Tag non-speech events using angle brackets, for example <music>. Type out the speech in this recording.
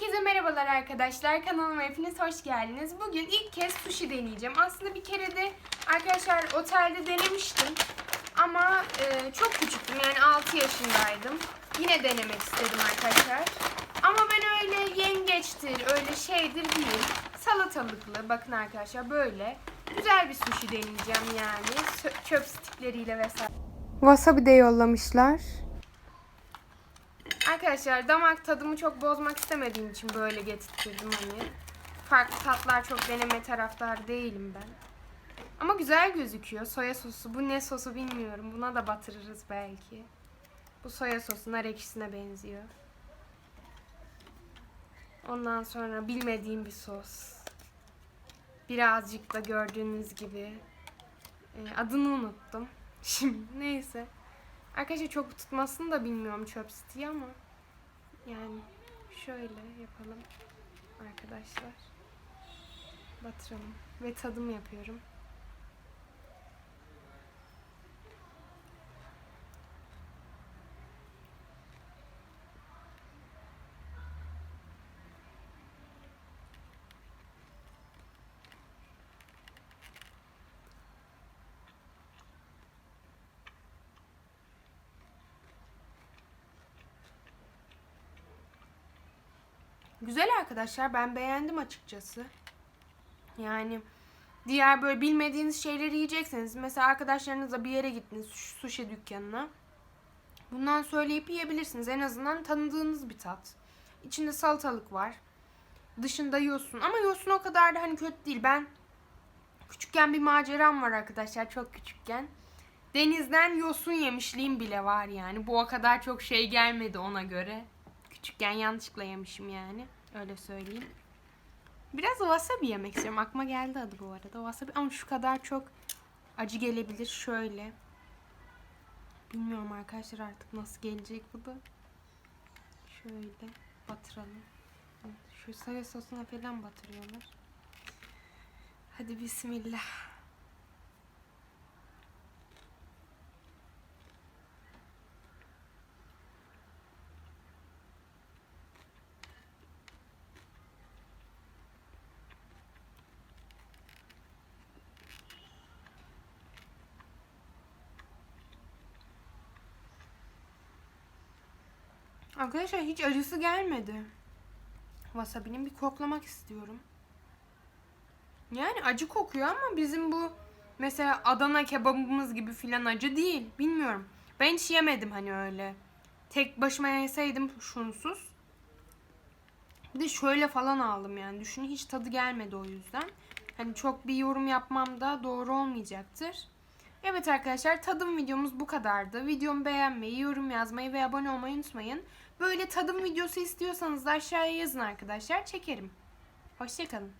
Herkese merhabalar arkadaşlar. Kanalıma hepiniz hoş geldiniz. Bugün ilk kez sushi deneyeceğim. Aslında bir kere de arkadaşlar otelde denemiştim. Ama e, çok küçüktüm yani 6 yaşındaydım. Yine denemek istedim arkadaşlar. Ama ben öyle yengeçtir, öyle şeydir değil. Salatalıklı bakın arkadaşlar böyle. Güzel bir sushi deneyeceğim yani. Çöp stikleriyle vesaire. Wasabi de yollamışlar. Arkadaşlar damak tadımı çok bozmak istemediğim için böyle getirttirdim hani. Farklı tatlar çok deneme taraftar değilim ben. Ama güzel gözüküyor. Soya sosu. Bu ne sosu bilmiyorum. Buna da batırırız belki. Bu soya sosu nar ekşisine benziyor. Ondan sonra bilmediğim bir sos. Birazcık da gördüğünüz gibi. e, adını unuttum. <laughs> Şimdi neyse. Arkadaşlar çok tutmasını da bilmiyorum çöp siteyi ama yani şöyle yapalım arkadaşlar. Batıralım ve tadım yapıyorum. Güzel arkadaşlar ben beğendim açıkçası. Yani diğer böyle bilmediğiniz şeyleri yiyecekseniz mesela arkadaşlarınızla bir yere gittiniz su- sushi dükkanına. Bundan söyleyip yiyebilirsiniz. En azından tanıdığınız bir tat. İçinde salatalık var. Dışında yosun. Ama yosun o kadar da hani kötü değil. Ben küçükken bir maceram var arkadaşlar. Çok küçükken. Denizden yosun yemişliğim bile var yani. Bu o kadar çok şey gelmedi ona göre. Küçükken yanlışlıkla yemişim yani. Öyle söyleyeyim. Biraz wasabi yemek istiyorum. Aklıma geldi adı bu arada. Wasabi ama şu kadar çok acı gelebilir. Şöyle. Bilmiyorum arkadaşlar artık nasıl gelecek bu da. Şöyle batıralım. Şu soya sosuna falan batırıyorlar. Hadi bismillah. Arkadaşlar hiç acısı gelmedi. Wasabi'nin bir koklamak istiyorum. Yani acı kokuyor ama bizim bu mesela Adana kebabımız gibi filan acı değil. Bilmiyorum. Ben hiç yemedim hani öyle. Tek başıma yeseydim şunsuz. Bir de şöyle falan aldım yani. Düşünün hiç tadı gelmedi o yüzden. Hani çok bir yorum yapmam da doğru olmayacaktır. Evet arkadaşlar tadım videomuz bu kadardı. Videomu beğenmeyi, yorum yazmayı ve abone olmayı unutmayın. Böyle tadım videosu istiyorsanız aşağıya yazın arkadaşlar. Çekerim. Hoşçakalın.